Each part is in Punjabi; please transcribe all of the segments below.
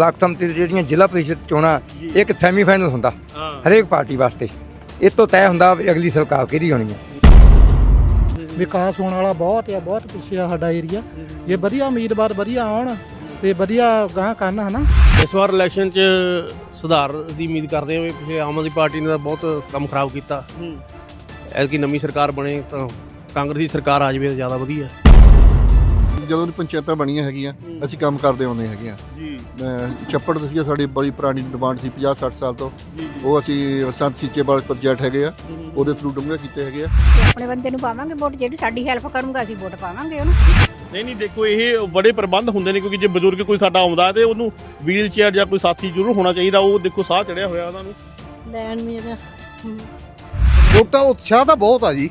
ਬਲਾਕ ਸੰਮਤੀ ਜਿਹੜੀਆਂ ਜ਼ਿਲ੍ਹਾ ਪ੍ਰੀਸ਼ਦ ਚੋਣਾਂ ਇੱਕ ਸੈਮੀਫਾਈਨਲ ਹੁੰਦਾ ਹਰੇਕ ਪਾਰਟੀ ਵਾਸਤੇ। ਇਹ ਤੋਂ ਤੈਅ ਹੁੰਦਾ ਵੀ ਅਗਲੀ ਸਰਕਾਰ ਕਿਹਦੀ ਹੋਣੀ ਹੈ। ਵਿਕਾਸ ਹੋਣ ਵਾਲਾ ਬਹੁਤ ਆ ਬਹੁਤ ਪਿੱਛੇ ਆ ਸਾਡਾ ਏਰੀਆ। ਜੇ ਵਧੀਆ ਉਮੀਦਵਾਰ ਵਧੀਆ ਆਉਣ ਤੇ ਵਧੀਆ ਗਾਂ ਕਰਨ ਹਨਾ? ਇਸ ਵਾਰ ਇਲੈਕਸ਼ਨ 'ਚ ਸੁਧਾਰ ਦੀ ਉਮੀਦ ਕਰਦੇ ਹਾਂ ਵੀ ਆਮ ਆਦਮੀ ਪਾਰਟੀ ਨੇ ਤਾਂ ਬਹੁਤ ਕੰਮ ਖਰਾਬ ਕੀਤਾ। ਐਤਕੀ ਨਵੀਂ ਸਰਕਾਰ ਬਣੇ ਤਾਂ ਕਾਂਗਰਸੀ ਸਰਕਾਰ ਆ ਜਾਵੇ ਤਾਂ ਜ਼ਿਆਦਾ ਵਧੀਆ। ਜਦੋਂ ਦੀ ਪੰਚਾਇਤਾਂ ਬਣੀਆਂ ਹੈਗੀਆਂ ਅਸੀਂ ਕੰਮ ਕਰਦੇ ਆਉਂਦੇ ਹੈਗੇ ਆ ਚੱਪੜ ਦਸੀਆ ਸਾਡੀ ਬੜੀ ਪੁਰਾਣੀ ਡਿਮਾਂਡ ਸੀ 50 60 ਸਾਲ ਤੋਂ। ਉਹ ਅਸੀਂ ਸੰਤ ਸੀਚੇਵਾਲ ਪ੍ਰੋਜੈਕਟ ਹੈਗੇ ਆ ਉਹਦੇ ਥਰੂ ਡੂੰਘੇ ਕੀਤੇ ਹੈਗੇ ਆ। ਤੇ ਆਪਣੇ ਬੰਦੇ ਨੂੰ ਪਾਵਾਂਗੇ ਵੋਟ ਜਿਹੜੀ ਸਾਡੀ ਹੈਲਪ ਕਰੂੰਗਾ ਅਸੀਂ ਵੋਟ ਪਾਵਾਂਗੇ ਉਹਨੂੰ। ਨਹੀਂ ਨਹੀਂ ਦੇਖੋ ਇਹ ਬੜੇ ਪ੍ਰਬੰਧ ਹੁੰਦੇ ਨੇ ਕਿਉਂਕਿ ਜੇ ਬਜ਼ੁਰਗ ਕੋਈ ਸਾਡਾ ਆਉਂਦਾ ਤੇ ਉਹਨੂੰ ਵੀਲ ਚੇਅਰ ਜਾਂ ਕੋਈ ਸਾਥੀ ਜ਼ਰੂਰ ਹੋਣਾ ਚਾਹੀਦਾ ਉਹ ਦੇਖੋ ਸਾਹ ਚੜਿਆ ਹੋਇਆ ਉਹਨਾਂ ਨੂੰ। ਲੈਣ ਮੇਰਾ ਵੋਟਾਂ ਉਤਸ਼ਾਹ ਤਾਂ ਬਹੁਤ ਆ ਜੀ।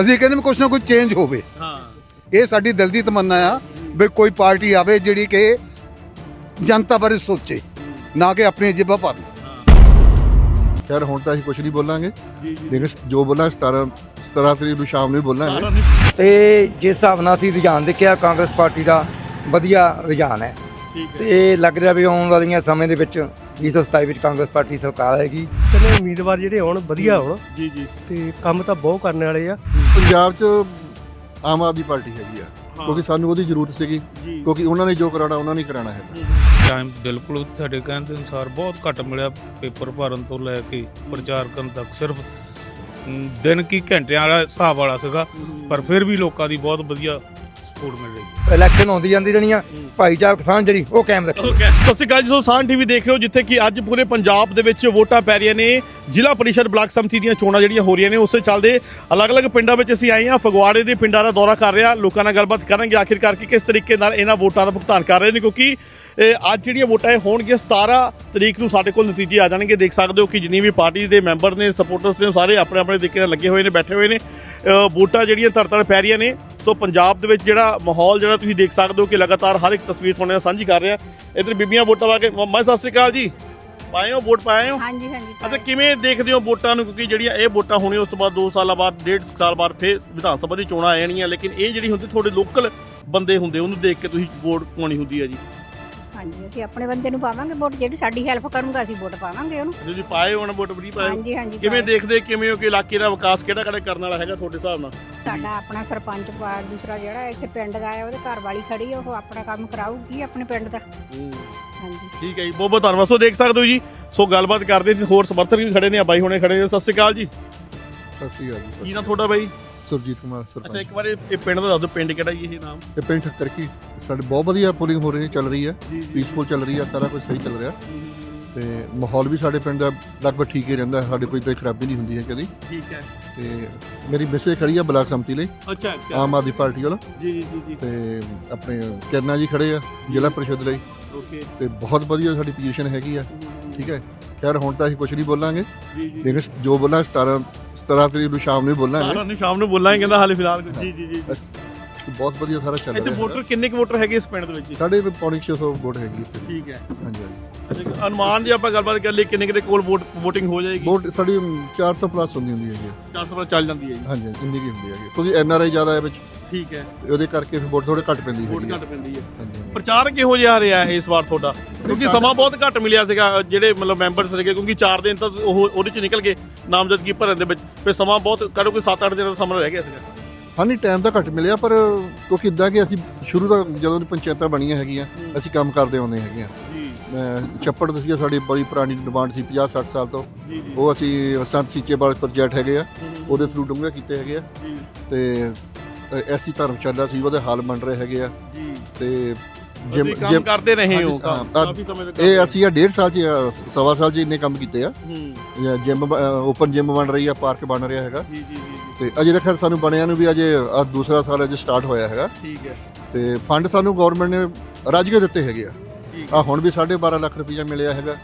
ਅਸੀਂ ਕਹਿੰਦੇ ਵੀ ਕੁਛ ਨਾ ਕੁਛ ਚੇਂਜ ਹੋਵੇ। ਹਾਂ। ਇਹ ਸਾਡੀ ਦਿਲ ਦੀ ਤਮੰਨਾ ਆ ਵੀ ਕੋਈ ਪਾਰਟੀ ਆਵੇ ਜਿਹੜੀ ਕਿ ਜਨਤਾ ਬਾਰੇ ਸੋਚੇ ਨਾ ਕਿ ਆਪਣੀ ਜੇਬਾਂ ਭਰਨ। ਖੈਰ ਹੁਣ ਤਾਂ ਅਸੀਂ ਕੁਝ ਨਹੀਂ ਬੋਲਾਂਗੇ। ਲੇਕਿਨ ਜੋ ਬੋਲਾਂ 17 17 ਤਰੀਕ ਨੂੰ ਸ਼ਾਮ ਨੂੰ ਬੋਲਾਂਗੇ। ਤੇ ਜਿਸ ਹਿਸਾਬ ਨਾਲ ਅਸੀਂ ਰੁਝਾਨ ਦੇਖਿਆ ਕਾਂਗਰਸ ਪਾਰਟੀ ਦਾ ਵਧੀਆ ਰੁਝਾਨ ਹੈ। ਤੇ ਇਹ ਲੱਗ ਰਿਹਾ ਵੀ ਆਉਣ ਵਾਲੀਆਂ ਸਮੇਂ ਦੇ ਵਿੱਚ 2027 ਵਿੱਚ ਕਾਂਗਰਸ ਪਾਰਟੀ ਸਰਕਾਰ ਆਏਗੀ। ਚਲੋ ਉਮੀਦਵਾਰ ਜਿਹੜੇ ਹੋਣ ਵਧੀਆ ਹੋਣ ਜੀ ਜੀ। ਤੇ ਕੰਮ ਤਾਂ ਬਹੁਤ ਕਰਨ ਵਾਲੇ ਆ। ਪੰਜਾਬ 'ਚ ਆਮ ਆਦਮੀ ਪਾਰਟੀ ਹੈਗੀ ਆ। ਕਿਉਂਕਿ ਸਾਨੂੰ ਉਹਦੀ ਜ਼ਰੂਰਤ ਸੀਗੀ। ਕਿਉਂਕਿ ਉਹਨਾਂ ਨੇ ਜੋ ਕਰਾਉਣਾ ਉਹਨਾਂ ਨੇ ਹੀ ਕਰਾਉਣਾ ਹੈ ਟਾਈਮ ਬਿਲਕੁਲ ਤੁਹਾਡੇ ਕਹਿਣ ਦੇ ਅਨੁਸਾਰ ਬਹੁਤ ਘੱਟ ਮਿਲਿਆ ਪੇਪਰ ਭਰਨ ਤੋਂ ਲੈ ਕੇ ਪ੍ਰਚਾਰ ਕਰਨ ਤੱਕ ਸਿਰਫ ਦਿਨ ਕੀ ਘੰਟਿਆਂ ਵਾਲਾ ਹਿਸਾਬ ਵਾਲਾ ਸੀਗਾ ਪਰ ਫਿਰ ਵੀ ਲੋਕਾਂ ਦੀ ਬਹੁਤ ਵਧੀਆ ਸਪੋਰਟ ਮਿਲ ਰਹੀ ਇਲੈਕਸ਼ਨ ਆਉਂਦੀ ਜਾਂਦੀ ਰਹਿਣੀਆਂ ਭਾਈਚਾਰਾ ਕਿਸਾਨ ਜਿਹੜੀ ਉਹ ਕਾਇਮ ਰੱਖੀ। ਸਤਿ ਸ਼੍ਰੀ ਅਕਾਲ ਜੀ ਸੋ ਸਾਨ ਟੀਵੀ ਦੇਖ ਰਹੇ ਹੋ ਜਿੱਥੇ ਕਿ ਅੱਜ ਪੂਰੇ ਪੰਜਾਬ ਦੇ ਵਿੱਚ ਵੋਟਾਂ ਪੈ ਰਹੀਆਂ ਨੇ। ਜ਼ਿਲ੍ਹਾ ਪਰਿਸ਼ਦ ਬਲਾਕ ਸੰਮਤੀ ਦੀਆਂ ਚੋਣਾਂ ਜਿਹੜੀਆਂ ਹੋ ਰਹੀਆਂ ਨੇ ਉਸੇ ਚੱਲਦੇ ਅਲੱਗ-ਅਲੱਗ ਪਿੰਡਾਂ ਵਿੱਚ ਅਸੀਂ ਆਏ ਹਾਂ। ਫਗਵਾੜੇ ਦੇ ਪਿੰਡਾਂ ਦਾ ਦੌਰਾ ਕਰ ਰਿਹਾ ਲੋਕਾਂ ਨਾਲ ਗੱਲਬਾਤ ਕਰਾਂਗੇ ਆਖਿਰਕਾਰ ਕਿ ਕਿਸ ਤਰੀਕੇ ਨਾਲ ਇਹਨਾਂ ਵੋਟਾਂ ਦਾ ਭੁਗਤਾਨ ਕਰ ਰਹੇ ਨੇ ਕਿਉਂਕਿ ਅੱਜ ਜਿਹੜੀਆਂ ਵੋਟਾਂ ਇਹ ਹੋਣਗੀਆਂ 17 ਤਰੀਕ ਨੂੰ ਸਾਡੇ ਕੋਲ ਨਤੀਜੇ ਆ ਜਾਣਗੇ। ਦੇਖ ਸਕਦੇ ਹੋ ਕਿ ਜਿੰਨੀ ਵੀ ਪਾਰਟੀ ਦੇ ਮੈਂਬਰ ਨੇ ਸਪੋਰਟਰਸ ਨੇ ਸਾਰੇ ਆਪਣੇ ਆਪਣੇ ਤਰੀਕੇ ਨਾਲ ਲੱਗੇ ਹੋਏ ਨੇ ਬੈਠੇ ਹੋਏ ਨੇ। ਵੋਟਾਂ ਜਿਹੜੀਆਂ ਤਰ-ਤਰ ਪੈ ਰਹੀਆਂ ਨੇ। ਸੋ ਪੰਜਾਬ ਦੇ ਵਿੱਚ ਜਿਹੜਾ ਮਾਹੌਲ ਜਿਹੜਾ ਤੁਸੀਂ ਦੇਖ ਸਕਦੇ ਹੋ ਕਿ ਲਗਾਤਾਰ ਹਰ ਇੱਕ ਤਸਵੀਰ ਤੁਹਾਡੇ ਨਾਲ ਸਾਂਝੀ ਕਰ ਰਿਹਾ। ਇੱਧਰ ਬੀਬੀਆਂ ਵੋਟਾਂ ਪਾ ਕੇ ਮੈਂ ਸਤਿ ਸ਼੍ਰੀ ਅਕਾਲ ਜੀ। ਪਾਏ ਹੋ ਵੋਟ ਪਾਏ ਹੋ? ਹਾਂਜੀ ਹਾਂਜੀ ਅੱਛਾ ਕਿਵੇਂ ਦੇਖਦੇ ਹੋ ਵੋਟਾਂ ਨੂੰ? ਕਿਉਂਕਿ ਜਿਹੜੀਆਂ ਇਹ ਵੋਟਾਂ ਹੋਣੀਆਂ ਉਸ ਤੋਂ ਬਾਅਦ 2 ਸਾਲਾਂ ਬਾਅਦ ਡੇਢ ਸਾਲ ਬਾਅਦ ਫਿਰ ਵਿਧਾਨ ਸਭਾ ਦੀ ਚੋਣਾਂ ਆ ਜਾਣੀਆਂ। ਲੇਕਿਨ ਇਹ ਜਿਹੜੀ ਹੁੰਦੀ ਥੋੜੇ ਲੋਕਲ ਬੰਦੇ ਹੁੰਦੇ ਉਹਨੂੰ ਦੇਖ ਕੇ ਤੁਸੀਂ ਵੋਟ ਪਾਉਣੀ ਹੁੰਦੀ ਹੈ ਜੀ। ਹਾਂਜੀ ਅਸੀਂ ਆਪਣੇ ਬੰਦੇ ਨੂੰ ਪਾਵਾਂਗੇ ਵੋਟ ਜਿਹੜੀ ਸਾਡੀ ਹੈਲਪ ਕਰੂੰਗਾ ਅਸੀਂ ਵੋਟ ਪਾਵਾਂਗੇ ਉਹਨੂੰ। ਤੁਸੀਂ ਪਾਏ ਹੋਣ ਵੋਟ ਵੀ ਪਾਏ। ਹਾਂਜੀ ਹਾਂਜੀ ਕਿਵੇਂ। ਦੇਖਦੇ ਕਿਵੇਂ ਹੋ ਕਿ ਇਲਾਕੇ ਦਾ ਵਿਕਾਸ ਕਿਹੜਾ ਕਿਹੜਾ ਕਰਨ ਵਾਲਾ ਹੈਗਾ ਤੁਹਾਡੇ ਹਿਸਾਬ ਨਾਲ? ਸਾਡਾ ਆਪਣਾ ਸਰਪੰਚ ਪਾ ਦੂਸਰਾ ਜਿਹੜਾ ਇੱਥੇ ਪਿੰਡ ਦਾ ਹੈ ਉਹਦੇ ਘਰ ਵਾਲੀ ਖੜੀ ਆ, ਉਹ ਆਪਣਾ ਕੰਮ ਕਰਾਊਗੀ ਆਪਣੇ ਪਿੰਡ ਦਾ। ਹਾਂਜੀ। ਠੀਕ ਹੈ ਜੀ ਬਹੁਤ ਬਹੁਤ ਧੰਨਵਾਦ। ਸੋ ਦੇਖ ਸਕਦੇ ਹੋ ਜੀ ਸੋ ਗੱਲਬਾਤ ਕਰਦੇ ਸੀ ਹੋਰ ਸਮਰਥਕ ਵੀ ਖੜੇ ਨੇ ਆ ਬਾਈ ਹੁਣੇ ਖੜੇ ਨੇ। ਸਤਿ ਸ਼੍ਰੀ ਅਕਾਲ ਜੀ। ਸਤਿ ਸ੍ਰੀ ਅਕਾਲ ਜੀ ਸਤਿ ਕੀ ਸ੍ਰੀ ਨਾਮ ਤੁਹਾਡਾ ਬਾਈ। ਸੁਰਜੀਤ ਕੁਮਾਰ ਅੱਛਾ ਸਰਪੰਚ ਇੱਕ ਵਾਰ ਇਹ ਪਿੰਡ ਦਾ ਦੱਸ ਦਿਓ ਪਿੰਡ ਕਿਹੜਾ ਜੀ ਇਹ ਨਾਮ? ਇਹ ਪਿੰਡ ਠੱਕਰ ਕੀ ਸਾਡੇ ਬਹੁਤ ਵਧੀਆ ਪੋਲਿੰਗ ਹੋ ਰਹੀ ਹੈ ਚੱਲ ਰਹੀ ਹੈ। ਪੀਸਫੁਲ ਚੱਲ ਰਹੀ ਹੈ ਸਾਰਾ ਕੁਝ ਸਹੀ ਚੱਲ ਰਿਹਾ। ਤੇ ਮਾਹੌਲ ਵੀ ਸਾਡੇ ਪਿੰਡ ਦਾ ਲਗਭਗ ਠੀਕ ਹੀ ਰਹਿੰਦਾ ਹੈ, ਸਾਡੇ ਕੋਈ ਤਾਂ ਖਰਾਬੀ ਨਹੀਂ ਹੁੰਦੀ ਹੈ ਕਦੀ। ਠੀਕ ਹੈ। ਤੇ ਮੇਰੀ ਮਿਸੇ ਖੜੀ ਆ ਬਲਾਕ ਸੰਮਤੀ ਲਈ ਅੱਛਾ ਆਮ ਆਦਮੀ ਪਾਰਟੀ ਵੱਲੋਂ। ਜੀ ਜੀ ਜੀ ਜੀ। ਤੇ ਆਪਣੇ ਕਿਰਨਾ ਜੀ ਖੜੇ ਆ ਜ਼ਿਲ੍ਹਾ ਪਰਿਸ਼ਦ ਲਈ। ਓਕੇ। ਤੇ ਬਹੁਤ ਵਧੀਆ ਸਾਡੀ ਪੋਜੀਸ਼ਨ ਹੈਗੀ ਆ ਠੀਕ ਹੈ। ਖੈਰ ਹੁਣ ਤਾਂ ਅਸੀਂ ਕੁਝ ਨਹੀਂ ਬੋਲਾਂਗੇ। ਜੀ ਜੀ। ਲੇਕਿਨ ਜੋ ਬੋਲਾਂ 17 17 ਤਰੀਕ ਨੂੰ ਸ਼ਾਮ ਨੂੰ ਹੀ ਬੋਲਾਂਗੇ। ਸਾਰਾ ਨੂੰ ਸ਼ਾਮ ਨੂੰ ਬੋਲਾਂਗੇ ਕਹਿੰਦਾ ਹਾਲੇ ਫਿਲਹਾਲ ਕੁਛ- ਜੀ ਜੀ ਜੀ ਬਹੁਤ ਵਧੀਆ ਸਾਰਾ ਚੱਲ ਇੱਥੇ ਰਿਹਾ ਵੋਟਰ। ਕਿੰਨੇ ਕੁ ਵੋਟਰ ਹੈਗੇ ਇਸ ਪਿੰਡ ਦੇ ਵਿੱਚ? ਸਾਡੇ ਵੀ ਪੌਣੀ 600 ਵੋਟ ਹੈਗੀ ਇੱਥੇ। ਠੀਕ ਹੈ। ਹਾਂਜੀ ਹਾਂਜੀ। ਅੱਛਾ ਅਨੁਮਾਨ ਜੇ ਆਪਾਂ ਗੱਲਬਾਤ ਕਰ ਲਈ ਕਿੰਨੇ ਕਿਤੇ ਕੋਲ ਵੋਟ VOTING ਹੋ ਜਾਏਗੀ? ਵੋਟ ਸਾਡੀ 400 ਪਲੱਸ ਹੁੰਦੀ ਹੁੰਦੀ ਹੈਗੀ। ਆ। 400 ਪਰ ਚੱਲ ਜਾਂਦੀ ਹੈ ਜੀ। ਹਾਂਜੀ ਹਾਂਜੀ, ਇੰਨੀ ਕੀ ਹੁੰਦੀ ਹੈਗੀ। ਕਿਉਂਕਿ ਐਨ ਆਰ ਆਈ ਜ਼ਿਆਦਾ ਹੈ ਵਿੱਚ। ਠੀਕ ਹੈ। ਉਹਦੇ ਕਰਕੇ ਫਿਰ ਵੋਟ ਥੋੜੇ ਘੱਟ ਪੈਂਦੀ ਵੋਟ ਹੈਗੀ ਆ। ਘੱਟ ਪੈਂਦੀ ਹੈ। ਹਾਂਜੀ। ਪ੍ਰਚਾਰ ਕਿਹੋ ਜਿਹਾ ਰਿਹਾ ਇਸ ਵਾਰ ਤੁਹਾਡਾ? ਕਿਉਂਕਿ ਸਮਾਂ ਬਹੁਤ ਘੱਟ ਮਿਲਿਆ ਸੀਗਾ ਜਿਹੜੇ ਮਤਲਬ ਮੈਂਬਰ ਸੀਗੇ ਕਿਉਂਕਿ 4 ਦਿਨ ਤਾਂ ਉਹ ਉਹਦੇ ਚ ਨਿਕਲ ਗਏ ਨਾਮਜ਼ਦਗੀ ਭਰਨ ਦੇ ਵਿੱਚ। ਫਿਰ ਸਮਾਂ ਬਹੁਤ ਕਰੋ ਕੋਈ 7-8 ਦਿਨ ਦਾ ਸਮਾਂ ਰਹਿ ਗਿਆ ਸੀਗਾ। ਹਾਂਜੀ ਟਾਈਮ ਤਾਂ ਘੱਟ ਮਿਲਿਆ ਪਰ ਕਿਉਂਕਿ ਇਦਾਂ ਕਿ ਅਸੀਂ ਸ਼ੁਰੂ ਤੋਂ ਜਦੋਂ ਦੀ ਪੰਚਾਇਤਾਂ ਬਣੀਆਂ ਹੈਗੀਆਂ ਅਸੀਂ ਕੰਮ ਕਰਦੇ ਆਉਂਦੇ ਹੈਗੇ ਆ ਜੀ ਚੱਪੜ ਦਸੀਆ ਸਾਡੀ ਬੜੀ ਪੁਰਾਣੀ ਡਿਮਾਂਡ ਸੀ 50 60 ਸਾਲ ਤੋਂ। ਜੀ ਉਹ ਅਸੀਂ ਸੰਤ ਸੀਚੇਵਾਲ ਪ੍ਰੋਜੈਕਟ ਹੈਗੇ ਆ ਉਹਦੇ ਥਰੂ ਡੂੰਘੇ ਕੀਤੇ ਹੈਗੇ ਆ। ਤੇ ਐਸੀ ਧਰਮਸ਼ਾਲਾ ਸੀ ਉਹਦੇ ਹਾਲ ਬਣ ਰਹੇ ਹੈਗੇ ਆ। ਜੀ। ਤੇ ਜਿਮ ਕੰਮ ਕਰਦੇ ਰਹੇ ਹੋ ਕਾਫੀ ਸਮੇਂ ਤੱਕ ਇਹ ਅਸੀਂ ਆ ਡੇਢ ਸਾਲ ਚ ਸਵਾ ਸਾਲ ਚ ਇੰਨੇ ਕੰਮ ਕੀਤੇ ਆ। ਹੂੰ। ਜਿਮ ਓਪਨ ਜਿਮ ਬਣ ਰਹੀ ਆ ਪਾਰਕ ਬਣ ਰਿਹਾ ਹੈਗਾ। ਜੀ ਜੀ ਜੀ ਤੇ ਅਜੇ ਤੱਕ ਸਾਨੂੰ ਬਣਿਆ ਨੂੰ ਵੀ ਅਜੇ ਆਹ ਦੂਸਰਾ ਸਾਲ ਅਜੇ ਸਟਾਰਟ ਹੋਇਆ ਹੈਗਾ। ਠੀਕ ਹੈ। ਤੇ ਫੰਡ ਸਾਨੂੰ ਗਵਰਨਮੈਂਟ ਨੇ ਰੱਜ ਕੇ ਦਿੱਤੇ ਹੈਗੇ ਆ। ਆ ਹੁਣ ਵੀ 12.5 ਲੱਖ ਰੁਪਈਆ ਮਿਲਿਆ ਹੈਗਾ।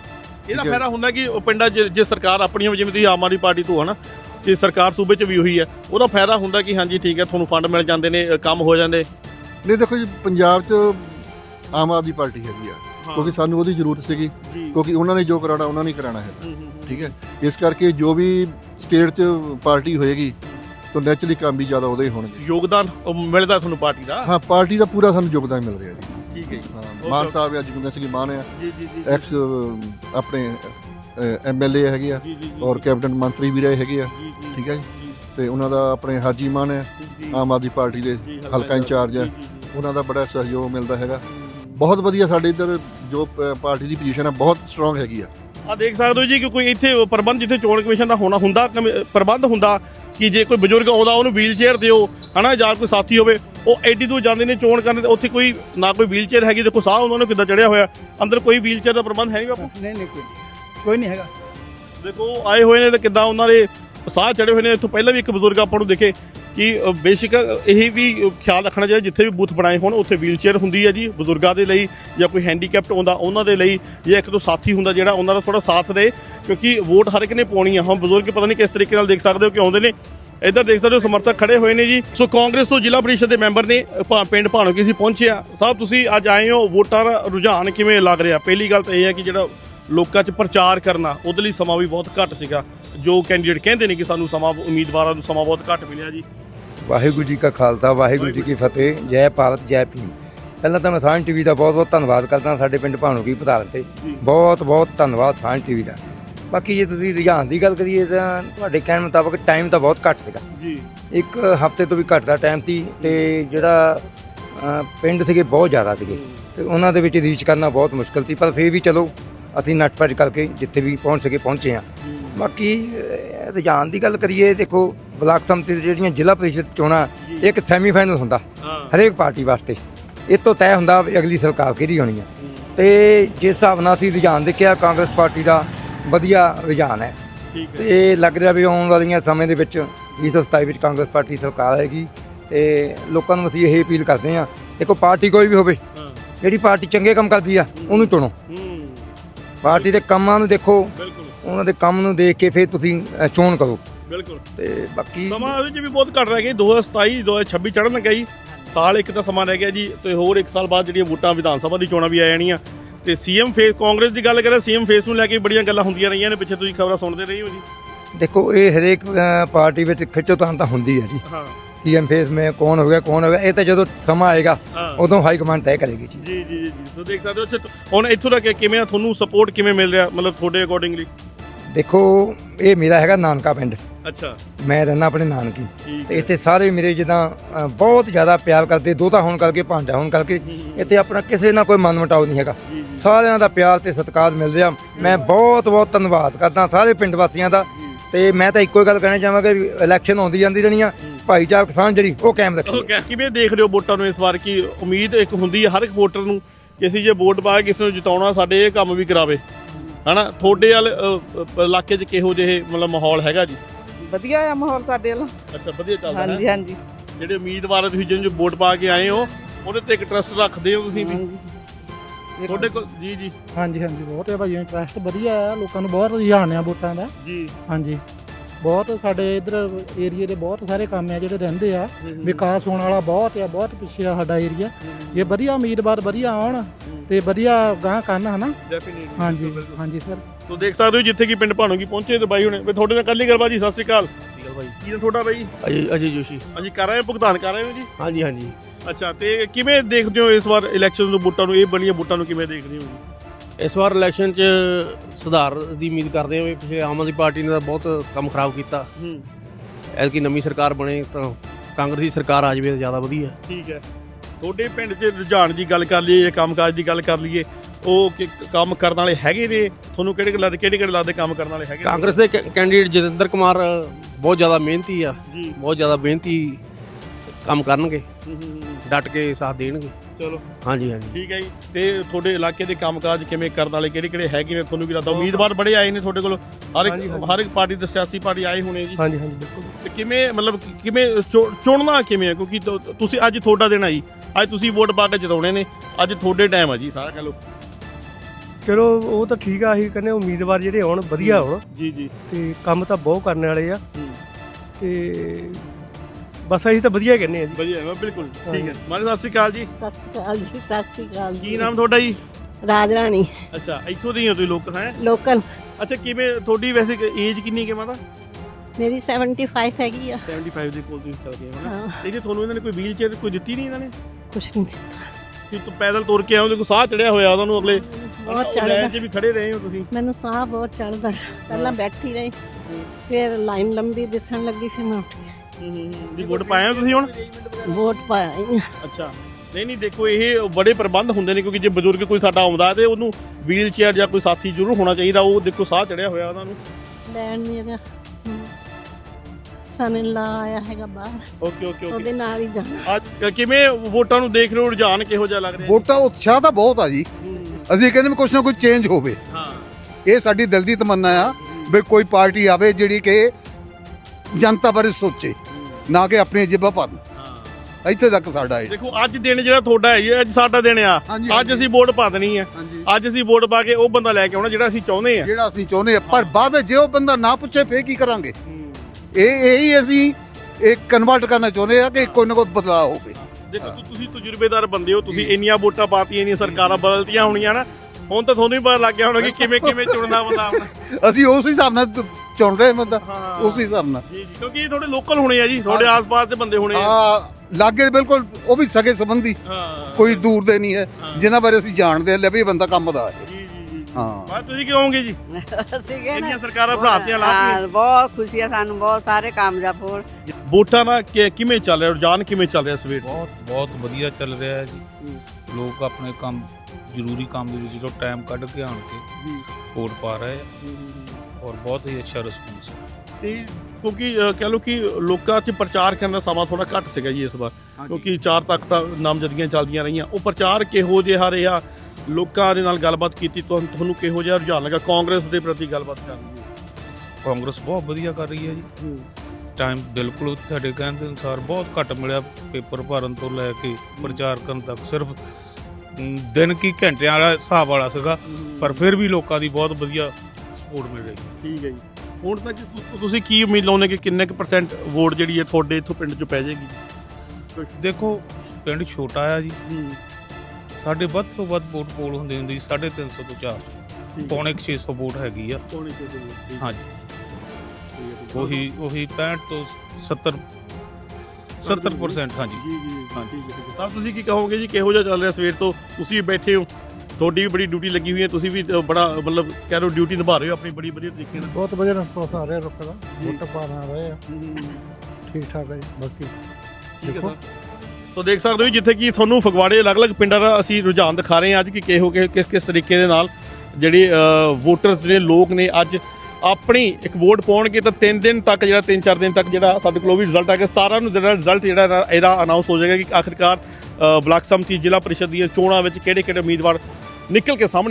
ਇਹਦਾ। ਫਾਇਦਾ ਹੁੰਦਾ ਕਿ ਉਹ ਪਿੰਡਾਂ ਜੇ ਸਰਕਾਰ ਆਪਣੀਆਂ ਜਿਵੇਂ ਤੁਸੀਂ ਆਮ ਆਦਮੀ ਪਾਰਟੀ ਤੋਂ ਹਨਾ ਤੇ ਸਰਕਾਰ ਸੂਬੇ 'ਚ ਵੀ ਉਹੀ ਹੈ। ਉਹਦਾ ਫਾਇਦਾ ਹੁੰਦਾ ਕਿ ਹਾਂਜੀ ਠੀਕ ਹੈ ਤੁਹਾਨੂੰ ਫੰਡ ਮਿਲ ਜਾਂਦੇ ਨੇ ਅ, ਕੰਮ ਹੋ ਜਾਂਦੇ। ਨਹੀਂ ਦੇਖੋ ਜੀ ਪੰਜਾਬ 'ਚ ਆਮ ਆਦਮੀ ਪਾਰਟੀ ਹੈਗੀ ਆ। ਕਿਉਂਕਿ ਸਾਨੂੰ ਉਹਦੀ ਜ਼ਰੂਰਤ ਸੀਗੀ। ਜੀ। ਕਿਉਂਕਿ ਉਹਨਾਂ ਨੇ ਜੋ ਕਰਾਉਣਾ ਉਹਨਾਂ ਨੇ ਹੀ ਕਰਾਉਣਾ ਹੈ। ਠੀਕ ਹੈ? ਇਸ ਕਰਕੇ ਜੋ ਵੀ ਸਟੇਟ 'ਚ ਪਾਰਟੀ ਹੋਏਗੀ ਤਾਂ ਨੈਚੁਰਲੀ ਕੰਮ ਵੀ ਜ਼ਿਆਦਾ ਉਹਦੇ ਹੀ ਹੋਣਗੇ। ਯੋਗਦਾਨ ਮਿਲਦਾ ਤੁਹਾਨੂੰ ਪਾਰਟੀ ਦਾ? ਹਾਂ ਪਾਰਟੀ ਦਾ ਪੂਰਾ ਸਾਨੂੰ ਯੋਗਦਾਨ ਮਿਲ ਰਿਹਾ ਜੀ। ਠੀਕ ਹੈ ਜੀ। ਹਾਂ ਮਾਨ ਸਾਹਿਬ ਆ ਜਗਿੰਦਰ ਸਿੰਘ ਮਾਨ ਆ। ਜੀ ਜੀ ਜੀ ਐਕਸ ਆਪਣੇ ਐਮਐਲਏ ਹੈਗੇ ਆ ਔਰ ਕੈਬਨਿਟ ਮੰਤਰੀ ਵੀ ਰਹੇ ਹੈਗੇ ਆ ਠੀਕ ਹੈ ਜੀ? ਤੇ ਉਹਨਾਂ ਦਾ ਆਪਣੇ ਹਾਜੀ ਮਾਨ ਹੈ ਆਮ ਆਦਮੀ ਪਾਰਟੀ ਦੇ ਹਲਕਾ ਇੰਚਾਰਜ ਹੈ। ਉਹਨਾਂ ਦਾ ਬੜਾ ਸਹਿਯੋਗ ਮਿਲਦਾ ਹੈਗਾ। ਬਹੁਤ ਵਧੀਆ ਸਾਡੇ ਇੱਧਰ ਜੋ ਪਾਰਟੀ ਦੀ ਪੋਜੀਸ਼ਨ ਹੈ ਬਹੁਤ ਸਟਰੋਂਗ ਹੈਗੀ ਆ। ਆ ਦੇਖ ਸਕਦੇ ਹੋ ਜੀ ਕਿ ਕੋਈ ਇੱਥੇ ਪ੍ਰਬੰਧ ਜਿੱਥੇ ਚੋਣ ਕਮਿਸ਼ਨ ਦਾ ਹੋਣਾ ਹੁੰਦਾ ਕਮੀ- ਪ੍ਰਬੰਧ ਹੁੰਦਾ ਕਿ ਜੇ ਕੋਈ ਬਜ਼ੁਰਗ ਆਉਂਦਾ ਉਹਨੂੰ ਵੀਲ ਚੇਅਰ ਦਿਓ ਹਨਾ ਜਾਂ ਕੋਈ ਸਾਥੀ ਹੋਵੇ ਉਹ ਐਡੀ ਦੂਰ ਜਾਂਦੇ ਨੇ ਚੋਣ ਕਰਨ ਤੇ ਉੱਥੇ ਕੋਈ ਨਾ ਕੋਈ ਵੀਲ ਚੇਅਰ ਹੈਗੀ ਦੇਖੋ ਸਾਹ ਉਹਨਾਂ ਨੂੰ ਕਿੱਦਾਂ ਚੜਿਆ ਹੋਇਆ ਅੰਦਰ ਕੋਈ ਵੀਲ ਚੇਅਰ ਦਾ ਪ੍ਰਬੰਧ ਹੈ ਨਹੀਂ ਬਾਪੂ? ਨਹੀਂ ਨਹੀਂ ਕੋਈ ਕੋਈ ਨਹੀਂ ਹੈਗਾ। ਦੇਖੋ, ਆਏ ਹੋਏ ਨੇ ਤਾਂ ਕਿੱਦਾਂ ਉਹਨਾਂ ਦੇ ਸਾਹ ਚੜੇ ਹੋਏ ਨੇ। ਇੱਥੋਂ ਪਹਿਲਾਂ ਵੀ ਇੱਕ ਬਜ਼ੁਰਗ ਆਪਾਂ ਨੂੰ ਦਿਖੇ ਕਿ ਬੇਸਿਕ ਇਹ ਵੀ ਖਿਆਲ ਰੱਖਣਾ ਚਾਹੀਦਾ, ਜਿੱਥੇ ਵੀ ਬੂਥ ਬਣਾਏ ਹੋਣ, ਉੱਥੇ ਵੀਲਚੇਅਰ ਹੁੰਦੀ ਹੈ ਜੀ, ਬਜ਼ੁਰਗਾਂ ਦੇ ਲਈ ਜਾਂ ਕੋਈ ਹੈਂਡੀਕੈਪਟ ਹੁੰਦਾ, ਉਹਨਾਂ ਦੇ ਲਈ ਜਾਂ ਇੱਕ ਦੋ ਸਾਥੀ ਹੁੰਦਾ ਜਿਹੜਾ ਉਹਨਾਂ ਦਾ ਥੋੜਾ ਸਾਥ ਦੇ, ਕਿਉਂਕਿ ਵੋਟ ਹਰ ਇੱਕ ਨੇ ਪਾਉਣੀ ਆ। ਹੁਣ ਬਜ਼ੁਰਗ ਪਤਾ ਨਹੀਂ ਕਿਸ ਤਰੀਕੇ ਨਾਲ ਦੇਖ ਸਕਦੇ ਹੋ ਕਿ ਆਉਂਦੇ ਨੇ। ਇੱਧਰ ਦੇਖ ਸਕਦੇ ਹੋ ਸਮਰਥਕ ਖੜੇ ਹੋਏ ਨੇ ਜੀ। ਸੋ ਕਾਂਗਰਸ ਤੋਂ ਜ਼ਿਲ੍ਹਾ ਪਰਿਸ਼ਦ ਦੇ ਮੈਂਬਰ ਨੇ ਭਾ- ਪਿੰਡ ਭਾਣੋਕੇ ਅਸੀਂ ਪਹੁੰਚੇ ਆ ਸਾਹਿਬ, ਤੁਸੀਂ ਅੱਜ ਆਏ ਹੋ ਵੋਟਾਂ ਦਾ ਰੁਝਾਨ ਕਿਵੇਂ ਲੱਗ ਰਿਹਾ? ਪਹਿਲੀ ਗੱਲ ਤਾਂ ਇਹ ਹੈ ਕਿ ਜਿਹੜਾ ਲੋਕਾਂ 'ਚ ਪ੍ਰਚਾਰ ਕਰਨਾ ਉਹਦੇ ਲਈ ਸਮਾਂ ਵੀ ਬਹੁਤ ਘੱਟ ਸੀਗਾ। ਜੋ ਕੈਂਡੀਡੇਟ ਕਹਿੰਦੇ ਨੇ ਕਿ ਸਾਨੂੰ ਸਮਾਂ ਉਮੀਦਵਾਰਾਂ ਨੂੰ ਸਮਾਂ ਬਹੁਤ ਘੱਟ ਮਿਲਿਆ ਜੀ। ਵਾਹਿਗੁਰੂ ਜੀ ਕਾ ਖਾਲਸਾ ਵਾਹਿਗੁਰੂ ਜੀ ਕੀ ਫਤਿਹ। ਜੈ ਭਾਰਤ ਜੈ ਭੀਮ। ਪਹਿਲਾਂ ਤਾਂ ਮੈਂ ਸਾਂਝ ਟੀਵੀ ਦਾ ਬਹੁਤ ਬਹੁਤ ਧੰਨਵਾਦ ਕਰਦਾ ਸਾਡੇ ਪਿੰਡ ਭਾਣੋਕੀ ਪ੍ਰਧਾਨ ਤੇ। ਬਹੁਤ ਬਹੁਤ ਧੰਨਵਾਦ ਸਾਂਝ ਟੀਵੀ ਦਾ। ਬਾਕੀ ਜੇ ਤੁਸੀਂ ਰੁਝਾਨ ਦੀ ਗੱਲ ਕਰੀਏ ਤਾਂ ਤੁਹਾਡੇ ਕਹਿਣ ਮੁਤਾਬਕ ਟਾਈਮ ਤਾਂ ਬਹੁਤ ਘੱਟ ਸੀਗਾ। ਜੀ। ਇੱਕ ਹਫ਼ਤੇ ਤੋਂ ਵੀ ਘੱਟ ਦਾ ਟਾਈਮ ਸੀ ਤੇ ਜਿਹੜਾ ਪਿੰਡ ਸੀਗੇ ਬਹੁਤ ਜ਼ਿਆਦਾ ਸੀਗੇ। ਤੇ ਉਹਨਾਂ ਦੇ ਵਿੱਚ ਰੀਚ ਕਰਨਾ ਬਹੁਤ ਮੁਸ਼ਕਲ ਸੀ ਪਰ ਫਿਰ ਵੀ ਚਲੋ ਅਸੀਂ ਨੱਠ ਭੱਜ ਕਰਕੇ ਜਿੱਥੇ ਵੀ ਪਹੁੰਚ ਸਕੇ ਪਹੁੰਚੇ ਆ ਬਾਕੀ ਰੁਝਾਨ ਦੀ ਗੱਲ ਕਰੀਏ ਦੇਖੋ ਬਲਾਕ ਸੰਮਤੀ ਜਿਹੜੀਆਂ ਜ਼ਿਲ੍ਹਾ ਪਰਿਸ਼ਦ ਚੋਣਾਂ ਇੱਕ ਸੈਮੀਫਾਈਨਲ ਹੁੰਦਾ ਹਾਂ। ਹਰੇਕ ਪਾਰਟੀ ਵਾਸਤੇ। ਇਹ ਤੋਂ ਤੈਅ ਹੁੰਦਾ ਵੀ ਅਗਲੀ ਸਰਕਾਰ ਕਿਹਦੀ ਹੋਣੀ ਆ। ਤੇ ਜਿਸ ਹਿਸਾਬ ਨਾਲ ਅਸੀਂ ਰੁਝਾਨ ਦੇਖਿਆ ਕਾਂਗਰਸ ਪਾਰਟੀ ਦਾ ਵਧੀਆ ਰੁਝਾਨ ਹੈ। ਹੈ। ਤੇ ਲੱਗ ਰਿਹਾ ਵੀ ਆਉਣ ਵਾਲੀਆਂ ਸਮੇਂ ਦੇ ਵਿੱਚ 2027 ਵਿੱਚ ਕਾਂਗਰਸ ਪਾਰਟੀ ਸਰਕਾਰ ਆਏਗੀ। ਤੇ ਲੋਕਾਂ ਨੂੰ ਅਸੀਂ ਇਹ ਅਪੀਲ ਕਰਦੇ ਹਾਂ ਦੇਖੋ ਪਾਰਟੀ ਕੋਈ ਵੀ ਹੋਵੇ ਹਾਂ। ਜਿਹੜੀ ਪਾਰਟੀ ਚੰਗੇ ਕੰਮ ਕਰਦੀ ਆ ਉਹਨੂੰ ਚੁਣੋ। ਹੂੰ। ਪਾਰਟੀ ਦੇ ਕੰਮਾਂ ਨੂੰ ਦੇਖੋ ਬਿਲਕੁਲ। ਉਹਨਾਂ ਦੇ ਕੰਮ ਨੂੰ ਦੇਖ ਕੇ ਫਿਰ ਤੁਸੀਂ ਅ, ਚੋਣ ਕਰੋ। ਬਿਲਕੁਲ। ਤੇ ਬਾਕੀ ਸਮਾਂ ਉਹਦੇ 'ਚ ਵੀ ਬਹੁਤ ਘੱਟ ਰਹਿ ਗਿਆ 2027 2026 ਚੜ੍ਹਨ ਲੱਗਾ ਜੀ। ਸਾਲ ਇੱਕ ਦਾ ਸਮਾਂ ਰਹਿ ਗਿਆ ਜੀ ਤੇ ਹੋਰ ਇੱਕ ਸਾਲ ਬਾਅਦ ਜਿਹੜੀਆਂ ਵੋਟਾਂ ਵਿਧਾਨ ਸਭਾ ਦੀ ਚੋਣਾਂ ਵੀ ਆ ਜਾਣੀਆਂ। ਤੇ ਸੀਐਮ ਫੇਸ ਕਾਂਗਰਸ ਦੀ ਗੱਲ ਕਰਾਂ ਸੀਐਮ ਫੇਸ ਨੂੰ ਲੈ ਕੇ ਬੜੀਆਂ ਗੱਲਾਂ ਹੁੰਦੀਆਂ ਰਹੀਆਂ ਨੇ ਪਿੱਛੇ ਤੁਸੀਂ ਖਬਰਾਂ ਸੁਣਦੇ ਰਹੇ ਹੋ ਜੀ। ਦੇਖੋ ਇਹ ਹਰੇਕ ਅ, ਪਾਰਟੀ ਵਿੱਚ ਖਿੱਚੋਤਾਣ ਤਾਂ ਹੁੰਦੀ ਹੈ ਜੀ। ਹਾਂ। ਸੀਐਮ ਫੇਸ ਮੇ ਕੌਣ ਹੋ ਗਿਆ ਕੌਣ ਹੋ ਗਿਆ ਇਹ ਤਾਂ ਜਦੋਂ ਸਮਾਂ ਆਏਗਾ ਉਦੋਂ ਹਾਈ ਕਮਾਂਡ ਤੈਅ ਕਰੇਗੀ ਜੀ। ਜੀ ਜੀ ਜੀ ਸੋ ਦੇਖ ਸਕਦੇ ਹੋ ਤੋਂ- ਹੁਣ ਇੱਥੋਂ ਦਾ ਕਿ- ਕਿਵੇਂ ਆ ਤੁਹਾਨੂੰ ਸਪੋਰਟ ਕਿਵੇਂ ਮਿਲ ਰਿਹਾ ਮਤਲਬ ਤੁਹਾਡੇ ਅਕੋਰਡਿੰਗਲੀ ਦੇਖੋ ਇਹ ਮੇਰਾ ਹੈਗਾ ਨਾਨਕਾ ਪਿੰਡ। ਅੱਛਾ। ਮੈਂ ਰਹਿਣਾ ਆਪਣੇ ਨਾਨਕੀ। ਤੇ ਇੱਥੇ ਸਾਰੇ ਮੇਰੇ ਜਿੱਦਾਂ ਬਹੁਤ ਜ਼ਿਆਦਾ ਪਿਆਰ ਕਰਦੇ ਦੋਤਾ ਹੋਣ ਕਰਕੇ ਭਾਂਡਾ ਹੋਣ ਕਰਕੇ ਇੱਥੇ ਆਪਣਾ ਕਿਸੇ ਨਾਲ ਕੋਈ ਮਨਮਟਾਓ ਨਹੀਂ ਹੈਗਾ। ਸਾਰਿਆਂ ਦਾ ਪਿਆਰ ਤੇ ਸਤਿਕਾਰ ਮਿਲ ਰਿਹਾ। ਮੈਂ ਬਹੁਤ ਬਹੁਤ ਧੰਨਵਾਦ ਕਰਦਾ ਸਾਰੇ ਪਿੰਡ ਵਾਸੀਆਂ ਦਾ। ਤੇ ਮੈਂ ਤਾਂ ਇੱਕੋ ਹੀ ਗੱਲ ਕਹਿਣਾ ਚਾਹਾਂਗਾ ਵੀ ਇਲੈਕਸ਼ਨ ਆਉਂਦੀ ਜਾਂਦੀ ਰਹਿਣੀ ਆ। ਭਾਈਚਾਰਕ ਸਾਂਝ ਜਿਹੜੀ ਉਹ ਕਾਇਮ ਰੱਖੀ। ਉਹ ਕਿਵੇਂ ਦੇਖ ਰਹੇ ਹੋ ਵੋਟਾਂ ਨੂੰ ਇਸ ਵਾਰ? ਕੀ ਉਮੀਦ ਇੱਕ ਹੁੰਦੀ ਹੈ ਹਰ ਇੱਕ ਵੋਟਰ ਨੂੰ ਕਿ ਅਸੀਂ ਜੇ ਵੋਟ ਪਾ ਕੇ ਕਿਸੇ ਨੂੰ ਜਿਤਾਉਣਾ ਸਾਡੇ ਇਹ ਕੰਮ ਵੀ ਕਰਾਵੇ। ਹਨਾ? ਤੁਹਾਡੇ ਵਾਲ ਇਲਾਕੇ 'ਚ ਕਿਹੋ ਜਿਹੇ ਮਤਲਬ ਮਾਹੌਲ ਹੈਗਾ ਜੀ? ਵਧੀਆ ਆ ਮਾਹੌਲ ਸਾਡੇ ਵੱਲ। ਅੱਛਾ ਵਧੀਆ ਚੱਲਦਾ ਹਾਂਜੀ ਹੈ। ਹਾਂਜੀ ਜਿਹੜੇ ਉਮੀਦਵਾਰ ਤੁਸੀਂ ਜਿਹਨੂੰ ਵੋਟ ਪਾ ਕੇ ਆਏ ਹੋ ਉਹਦੇ ਤੇ ਇੱਕ ਟਰਸਟ ਰੱਖਦੇ ਹੋ ਤੁਸੀਂ ਵੀ? ਹਾਂਜੀ। ਤੁਹਾਡੇ ਕੋਲ ਜੀ ਜੀ। ਹਾਂਜੀ ਹਾਂਜੀ ਬਹੁਤ ਹੈ ਭਾਈ ਇੰਟਰਸਟ ਵਧੀਆ ਆ। ਲੋਕਾਂ ਨੂੰ ਬਹੁਤ ਰੁਝਾਨ ਆ ਵੋਟਾਂ ਦਾ। ਜੀ। ਹਾਂਜੀ। ਬਹੁਤ ਸਾਡੇ ਇਧਰ ਏਰੀਏ ਦੇ ਬਹੁਤ ਸਾਰੇ ਕੰਮ ਆ ਜਿਹੜੇ ਰਹਿੰਦੇ ਆ। ਵਿਕਾਸ ਹੋਣ ਵਾਲਾ ਬਹੁਤ ਆ ਬਹੁਤ ਪਿੱਛੇ ਆ ਸਾਡਾ ਏਰੀਆ। ਇਹ ਵਧੀਆ ਉਮੀਦਵਾਰ ਵਧੀਆ ਆਉਣ ਤੇ ਵਧੀਆ ਗਾਂ ਕਰਨ ਹਨਾ? ਡੈਫੀਨਿਟਲੀ ਹਾਂਜੀ ਹਾਂਜੀ ਸਰ। ਤੋ ਦੇਖ ਸਕਦੇ ਹੋ ਜਿੱਥੇ ਕੀ ਪਿੰਡ ਭਾਣੋਗੀ ਪਹੁੰਚੇ ਤੇ ਬਾਈ ਹੁਣੇ। ਵੀ ਤੁਹਾਡੇ ਨਾਲ ਕੱਲ ਗੱਲਬਾਤ ਜੀ ਸਤਿ ਸ਼੍ਰੀ ਅਕਾਲ। ਭਾਈ ਕੀ ਨਾਮ ਤੁਹਾਡਾ ਬਾਈ? ਅਜੇ ਅਜੇ ਜੋਸ਼ੀ। ਹਾਂਜੀ ਕਰ ਰਹੇ ਹੋ ਭੁਗਤਾਨ ਕਰ ਰਹੇ ਹੋ ਜੀ? ਹਾਂਜੀ ਹਾਂਜੀ। ਅੱਛਾ ਤੇ ਕਿਵੇਂ ਦੇਖਦੇ ਹੋ ਇਸ ਵਾਰ ਇਲੈਕਸ਼ਨ ਨੂੰ ਵੋਟਾਂ ਨੂੰ? ਇਹ ਬਣੀਆਂ ਵੋਟਾਂ ਨੂੰ ਕਿਵੇਂ ਦੇਖਦੇ ਹੋ ਜੀ? ਇਸ ਵਾਰ ਇਲੈਕਸ਼ਨ 'ਚ ਸੁਧਾਰ ਦੀ ਉਮੀਦ ਕਰਦੇ ਹਾਂ ਵੀ ਪਿਛਲੇ ਆਮ ਆਦਮੀ ਪਾਰਟੀ ਨੇ ਤਾਂ ਬਹੁਤ ਕੰਮ ਖਰਾਬ ਕੀਤਾ। ਹੂੰ। ਐਤਕੀ ਨਵੀਂ ਸਰਕਾਰ ਬਣੇ ਤਾਂ ਕਾਂਗਰਸੀ ਸਰਕਾਰ ਆ ਜਾਵੇ ਤਾਂ ਜ਼ਿਆਦਾ ਵਧੀਆ। ਠੀਕ ਹੈ। ਤੁਹਾਡੇ ਪਿੰਡ 'ਚ ਰੁਝਾਨ ਦੀ ਗੱਲ ਕਰ ਲਈਏ ਜਾਂ ਕੰਮਕਾਜ ਦੀ ਗੱਲ ਕਰ ਲਈਏ ਉਹ ਕਿ ਕੰਮ ਕਰਨ ਵਾਲੇ ਹੈਗੇ ਨੇ? ਤੁਹਾਨੂੰ ਕਿਹੜੇ ਕਿਹੜੇ ਲੱਗਦੇ ਕਿਹੜੇ ਕਿਹੜੇ ਲੱਗਦੇ ਕੰਮ ਕਰਨ ਵਾਲੇ ਹੈਗੇ? ਕਾਂਗਰਸ ਦੇ ਕੈ- ਕੈਂਡੀਡੇਟ ਜਤਿੰਦਰ ਕੁਮਾਰ ਬਹੁਤ ਜ਼ਿਆਦਾ ਮਿਹਨਤੀ ਆ ਜੀ। ਬਹੁਤ ਜ਼ਿਆਦਾ ਮਿਹਨਤੀ ਕੰਮ ਕਰਨਗੇ। ਡਟ ਕੇ ਸਾਥ ਦੇਣਗੇ। ਚਲੋ। ਹਾਂਜੀ ਹਾਂਜੀ। ਠੀਕ ਹੈ ਜੀ। ਤੇ ਤੁਹਾਡੇ ਇਲਾਕੇ ਦੇ ਕੰਮਕਾਜ ਕਿਵੇਂ ਕਰਨ ਵਾਲੇ ਕਿਹੜੇ ਕਿਹੜੇ ਹੈਗੇ ਨੇ? ਤੁਹਾਨੂੰ ਕੀ ਲੱਗਦਾ ਉਮੀਦਵਾਰ ਬੜੇ ਆਏ ਨੇ ਤੁਹਾਡੇ ਕੋਲ। ਹਰ ਇੱਕ। ਹਰ ਇੱਕ ਪਾਰਟੀ ਦੇ ਸਿਆਸੀ ਪਾਰਟੀ ਆਏ ਹੋਣੇ ਜੀ। ਹਾਂਜੀ ਹਾਂਜੀ ਬਿਲਕੁਲ। ਤੇ ਕਿਵੇਂ ਮਤਲਬ ਕਿਵੇਂ ਚੁਣਨਾ ਕਿਵੇਂ ਹੈ? ਕਿਉਂਕਿ ਤੁ- ਤੁਸੀਂ ਅੱਜ ਤੁਹਾਡਾ ਦਿਨ ਆ ਜੀ। ਅੱਜ ਤੁਸੀਂ ਵੋਟ ਪਾ ਕੇ ਜਿਤਾਉਣੇ ਨੇ। ਅੱਜ ਤੁਹਾਡੇ ਟਾਈਮ ਆ ਜੀ ਸਾਰਾ ਕਹ ਲਓ। ਚਲੋ ਉਹ ਤਾਂ ਠੀਕ ਆ ਅਸੀਂ ਕਹਿੰਦੇ ਉਮੀਦਵਾਰ ਜਿਹੜੇ ਆਉਣ ਵਧੀਆ ਆਉਣ ਜੀ ਜੀ। ਤੇ ਕੰਮ ਤਾਂ ਬਹੁਤ ਕਰਨ ਵਾਲੇ ਆ। ਤੇ ਬਸ ਅਸੀਂ ਤਾਂ ਵਧੀਆ ਕਹਿੰਦੇ ਆ ਜੀ। ਵਧੀਆ ਹੈ ਬਿਲਕੁਲ ਠੀਕ ਹੈ। ਮਾਰੇ ਸਤਿ ਸ਼੍ਰੀ ਅਕਾਲ ਜੀ। ਸਤਿ ਸ਼੍ਰੀ ਅਕਾਲ ਜੀ ਸਤਿ ਸ਼੍ਰੀ ਅਕਾਲ ਕੀ ਨਾਮ ਤੁਹਾਡਾ ਜੀ? ਰਾਜ ਰਾਣੀ। ਅੱਛਾ ਇੱਥੋਂ ਦੇ ਹੀ ਹੋ ਤੁਸੀਂ ਲੋਕ ਹੈ? ਲੋਕਲ ਅੱਛਾ ਕਿਵੇਂ ਤੁਹਾਡੀ ਵੈਸੇ ਏਜ ਕਿੰਨੀ ਕਿ ਮਾਤਾ? ਮੇਰੀ 75 ਹੈਗੀ ਆ। 75 ਦੇ ਕੋਲ ਤੁਸੀਂ ਕਰਦੇ ਹੋ ਨਾ ਹਾਂ। ਤੇ ਜੇ ਤੁਹਾਨੂੰ ਇਹਨਾਂ ਨੇ ਕੋਈ ਵੀਲ ਚੇਅਰ ਕੋਈ ਦਿੱਤੀ ਨਹੀਂ ਇਹਨਾਂ ਨੇ? ਕੁਛ ਨਹੀਂ ਕਿ ਤੂੰ ਪੈਦਲ ਤੁਰ ਕੇ ਆਉਂਦੇ ਕੋ ਸਾਹ ਚੜਿਆ ਹੋਇਆ ਉਹਨਾਂ ਨੂੰ ਅਗਲੇ। ਬਹੁਤ ਲਾਈਨ ਚੜਦਾ 'ਚ ਵੀ ਖੜੇ ਰਹੇ ਹੋ ਤੁਸੀਂ। ਮੈਨੂੰ ਸਾਹ ਬਹੁਤ ਚੜਦਾ ਪਹਿਲਾਂ ਬੈਠੀ ਰਹੀ ਫਿਰ ਲਾਈਨ ਲੰਬੀ ਦਿਸਣ ਲੱਗੀ ਫਿਰ ਮੈਂ ਉੱਠ ਗਈ ਦੀ ਵੋਟ ਪਾਏ ਹੋ ਤੁਸੀਂ ਹੁਣ? ਵੋਟ ਪਾਇਆ ਹੀ ਆ। ਅੱਛਾ। ਨਹੀਂ ਨਹੀਂ ਦੇਖੋ ਇਹ ਬੜੇ ਪ੍ਰਬੰਧ ਹੁੰਦੇ ਨੇ ਕਿਉਂਕਿ ਜੇ ਬਜ਼ੁਰਗ ਕੋਈ ਸਾਡਾ ਆਉਂਦਾ ਤੇ ਉਹਨੂੰ ਵੀਲ ਚੇਅਰ ਜਾਂ ਕੋਈ ਸਾਥੀ ਜ਼ਰੂਰ ਹੋਣਾ ਚਾਹੀਦਾ। ਉਹ ਦੇਖੋ ਸਾਹ ਚੜਿਆ ਹੋਇਆ ਉਹਨਾਂ ਨੂੰ। ਲੈਣ ਮੇਰਾ ਸਨ ਲਾ ਆਇਆ ਹੈਗਾ ਬਾਹਰ। Okay okay okay. ਉਹਦੇ ਨਾਲ ਹੀ ਜਾਣਾ। ਅੱਜ ਕਿਵੇਂ ਵੋਟਾਂ ਨੂੰ ਦੇਖ ਰਹੇ ਹੋ ਰੁਝਾਨ ਕਿਹੋ ਜਿਹਾ ਲੱਗ ਰਿਹਾ? ਵੋਟਾਂ ਉਤਸ਼ਾਹ ਤਾਂ ਬਹੁਤ ਆ ਜੀ। ਅਸੀਂ ਕਹਿੰਦੇ ਵੀ ਕੁਛ ਨਾ ਕੁਛ ਚੇਂਜ ਹੋਵੇ। ਹਾਂ। ਇਹ ਸਾਡੀ ਦਿਲ ਦੀ ਤਮੰਨਾ ਆ ਵੀ ਕੋਈ ਪਾਰਟੀ ਆਵੇ ਜਿਹੜੀ ਕਿ ਜਨਤਾ ਬਾਰੇ ਸੋਚੇ ਨਾ ਕਿ ਆਪਣੀ ਜੇਬਾਂ ਭਰਨ। ਹਾਂ। ਇੱਥੇ ਤੱਕ ਸਾਡਾ ਹੈ ਦੇਖੋ ਅੱਜ ਦਿਨ ਜਿਹੜਾ ਤੁਹਾਡਾ ਹੈ ਜੀ ਅੱਜ ਸਾਡਾ ਦਿਨ ਆ। ਅੱਜ ਅਸੀਂ ਵੋਟ ਪਾ ਦੇਣੀ ਆ। ਅੱਜ ਅਸੀਂ ਵੋਟ ਪਾ ਕੇ ਉਹ ਬੰਦਾ ਲੈ ਕੇ ਆਉਣਾ ਜਿਹੜਾ ਅਸੀਂ ਚਾਹੁੰਦੇ ਆ। ਜਿਹੜਾ ਅਸੀਂ ਚਾਹੁੰਦੇ ਆ। ਪਰ ਬਾਅਦ ਵਿੱਚ ਜੇ ਉਹ ਬੰਦਾ ਨਾ ਪੁੱਛੇ ਫੇਰ ਕੀ ਕਰਾਂਗੇ? ਇਹ ਇਹੀ ਅਸੀਂ ਇਹ ਕਨਵਰਟ ਕਰਨਾ ਚਾਹੁੰਦੇ ਆ ਕਿ ਕੋਈ ਨਾ ਕੋਈ ਬਦਲਾਅ ਹੋਵੇ। ਦੇਖੋ ਤੁਸੀਂ ਤਜਰਬੇਦਾਰ ਬੰਦੇ ਹੋ ਤੁਸੀਂ ਇੰਨੀਆਂ ਵੋਟਾਂ ਪਾਤੀਆਂ ਇੰਨੀਆਂ ਸਰਕਾਰਾਂ ਬਦਲਤੀਆਂ ਹੋਣੀਆਂ ਨਾ। ਹੁਣ ਤਾਂ ਤੁਹਾਨੂੰ ਵੀ ਪਤਾ ਲੱਗ ਗਿਆ ਹੋਣਾ ਕਿ ਕਿਵੇਂ ਕਿਵੇਂ ਚੁਣਨਾ ਬੰਦਾ ਆਪਣਾ। ਅਸੀਂ ਉਸ ਹਿਸਾਬ ਨਾਲ ਚੁਣ ਰਹੇ ਬੰਦਾ ਹਾਂ। ਉਸ ਹਿਸਾਬ ਨਾਲ। ਜੀ ਜੀ ਕਿਉਂਕਿ ਇਹ ਤੁਹਾਡੇ ਲੋਕਲ ਹੋਣੇ ਆ ਜੀ ਤੁਹਾਡੇ ਆਸ-ਪਾਸ ਦੇ ਬੰਦੇ ਹੋਣੇ ਆ। ਆ ਲਾਗੇ ਬਿਲਕੁਲ ਉਹ ਵੀ ਸਗੇ ਸੰਬੰਧੀ। ਹਾਂ। ਕੋਈ ਦੂਰ ਦੇ ਨਹੀਂ ਹੈ ਜਿਨ੍ਹਾਂ ਬਾਰੇ ਅਸੀਂ ਜਾਣਦੇ ਆ ਲੈ ਵੀ ਇਹ ਬੰਦਾ ਕੰਮ ਦਾ ਹੈ। ਜੀ ਜੀ ਜੀ ਹਾਂ। ਬਾਅਦ ਤੁਸੀਂ ਕਿਉਂ ਆਉਂਗੇ ਜੀ? ਅਸੀਂ ਕਹਿੰਦੇ ਇੰਨੀਆਂ ਸਰਕਾਰਾਂ ਬਣਾਤੀਆਂ ਲਾਤੀਆਂ ਬਹੁਤ ਖੁਸ਼ੀ ਆ ਸਾਨੂੰ ਬਹੁਤ ਸਾਰੇ ਕਾਮਯਾਬ ਹੋਣ। ਵੋਟਾਂ ਕਿ- ਕਿਵੇਂ ਚੱਲ ਰਿਹਾ ਰੁਝਾਨ ਕਿਵੇਂ ਚੱਲ ਰਿਹਾ ਸਵੇਰ ਬਹੁਤ ਬਹੁਤ ਵਧੀਆ ਚੱਲ ਰਿਹਾ ਹੈ। ਜੀ ਲੋਕ ਆਪਣੇ ਕੰਮ ਜ਼ਰੂਰੀ ਕੰਮ ਦੇ ਵਿੱਚ ਜੋ ਟਾਈਮ ਕੱਢ ਕੇ ਆਣ ਕੇ ਵੋਟ ਪਾ ਰਹੇ ਆ। ਔਰ ਬਹੁਤ ਹੀ ਅੱਛਾ ਰਿਸਪੌਂਸ ਹੈ। ਤੇ ਕਿਉਂਕਿ ਅ, ਕਹਿ ਲਓ ਕਿ ਲੋਕਾਂ 'ਚ ਪ੍ਰਚਾਰ ਕਰਨ ਦਾ ਸਮਾਂ ਥੋੜਾ ਘੱਟ ਸੀਗਾ ਜੀ ਇਸ ਵਾਰ। ਕਿਉਂਕਿ ਚਾਰ ਤੱਕ ਤਾਂ ਨਾਮਜ਼ਦਗੀਆਂ ਚੱਲਦੀਆਂ ਰਹੀਆਂ। ਉਹ ਪ੍ਰਚਾਰ ਕਿਹੋ ਜਿਹਾ ਰਿਹਾ? ਲੋਕਾਂ ਦੇ ਨਾਲ ਗੱਲਬਾਤ ਕੀਤੀ ਤੁਹਾਨੂੰ ਤੁਹਾਨੂੰ ਕਿਹੋ ਜਿਹਾ ਰੁਝਾਨ ਲੱਗਾ? ਕਾਂਗਰਸ ਦੇ ਪ੍ਰਤੀ ਗੱਲਬਾਤ ਕਰਨੀ ਕਾਂਗਰਸ ਬਹੁਤ ਵਧੀਆ ਕਰ ਰਹੀ ਹੈ ਜੀ। ਟਾਈਮ ਬਿਲਕੁਲ ਤੁਹਾਡੇ ਕਹਿਣ ਦੇ ਅਨੁਸਾਰ ਬਹੁਤ ਘੱਟ ਮਿਲਿਆ ਪੇਪਰ ਭਰਨ ਤੋਂ ਲੈ ਕੇ ਪ੍ਰਚਾਰ ਕਰਨ ਤੱਕ। ਸਿਰਫ ਮ, ਦਿਨ ਕੀ ਘੰਟਿਆਂ ਵਾਲਾ ਹਿਸਾਬ ਵਾਲਾ ਸੀਗਾ। ਪਰ ਫਿਰ ਵੀ ਲੋਕਾਂ ਦੀ ਬਹੁਤ ਵਧੀਆ ਸਪੋਰਟ ਮਿਲ ਹੈ ਠੀਕ ਹੈ ਜੀ। ਹੁਣ ਤੱਕ ਤੁ- ਤੁਸੀਂ ਕੀ ਉਮੀਦ ਲਾਉਂਦੇ ਕਿ ਕਿੰਨੇ ਕੁ ਪਰਸੈਂਟ ਵੋਟ ਜਿਹੜੀ ਹੈ ਤੁਹਾਡੇ ਇੱਥੋਂ ਪਿੰਡ 'ਚ ਪੈ ਜਾਏਗੀ? ਦੇਖੋ ਪਿੰਡ ਛੋਟਾ ਆ ਜੀ। ਸਾਡੇ ਵੱਧ ਤੋਂ ਵੱਧ ਵੋਟ ਪੋਲ ਹੁੰਦੀ ਹੁੰਦੀ 350 ਤੋਂ 400 ਪੌਣੇ ਕੁ 600 ਵੋਟ ਹੈਗੀ ਆ। ਹਾਂਜੀ। ਉਹੀ ਉਹੀ 65 ਤੋਂ 70 70% ਹਾਂਜੀ। ਜੀ ਜੀ ਹਾਂਜੀ। ਤਾਂ ਤੁਸੀਂ ਕੀ ਕਹੋਗੇ ਜੀ ਕਿਹੋ ਜਿਹਾ ਚੱਲ ਰਿਹਾ ਸਵੇਰ ਤੋਂ? ਤੁਸੀਂ ਬੈਠੇ ਹੋ। ਤੁਹਾਡੀ ਵੀ ਬੜੀ ਡਿਊਟੀ ਲੱਗੀ ਹੋਈ ਹੈ ਤੁਸੀਂ ਵੀ ਅ, ਬੜਾ ਮਤਲਬ ਕਹਿ ਲਓ ਡਿਊਟੀ ਨਿਭਾ ਰਹੇ ਹੋ ਆਪਣੀ ਬੜੀ ਵਧੀਆ ਤਰੀਕੇ ਨਾਲ। ਬਹੁਤ ਵਧੀਆ ਰਿਸਪੌਂਸ ਆ ਰਿਹਾ ਲੋਕਾਂ ਦਾ ਵੋਟ ਆ ਰਹੇ ਆ। ਠੀਕ ਠਾਕ ਹੈ ਜੀ ਬਾਕੀ ਠੀਕ ਹੈ। ਸਰ। ਸੋ ਦੇਖ ਸਕਦੇ ਹੋ ਜਿੱਥੇ ਕਿ ਤੁਹਾਨੂੰ ਫਗਵਾੜੇ ਅਲੱਗ-ਅਲੱਗ ਪਿੰਡਾਂ ਦਾ ਅਸੀਂ ਰੁਝਾਨ ਦਿਖਾ ਰਹੇ ਹਾਂ ਅੱਜ ਕਿ ਕਿਹੋ ਕਿ ਕਿਸ ਕਿਸ ਤਰੀਕੇ ਦੇ ਨਾਲ ਜਿਹੜੇ ਵੋਟਰਸ ਨੇ ਲੋਕ ਨੇ ਅੱਜ ਆਪਣੀ ਇੱਕ ਵੋਟ ਪਾਉਣਗੇ ਤਾਂ 3 ਦਿਨ ਤੱਕ ਜਿਹੜਾ 3-4 ਦਿਨ ਤੱਕ ਜਿਹੜਾ ਸਾਡੇ ਕੋਲ ਉਹ ਵੀ ਰਿਜ਼ਲਟ ਆ ਗਿਆ। 17 ਨੂੰ ਜਿਹੜਾ ਰਿਜ਼ਲਟ ਜਿਹੜਾ ਇਹਦਾ- ਇਹਦਾ ਅਨਾਉਂਸ ਹੋ ਜਾਏਗਾ ਕਿ ਆਖਿਰਕਾਰ ਅ, ਬਲਾਕ ਸੰਮਤੀ ਜ਼ਿਲ੍ਹਾ ਪਰਿਸ਼ਦ ਦੀਆਂ ਚੋਣਾਂ ਵਿੱਚ ਕਿਹੜੇ-ਕਿਹੜੇ ਉਮੀਦਵਾਰ ਨਿਕਲ ਕੇ ਸਾਹਮਣੇ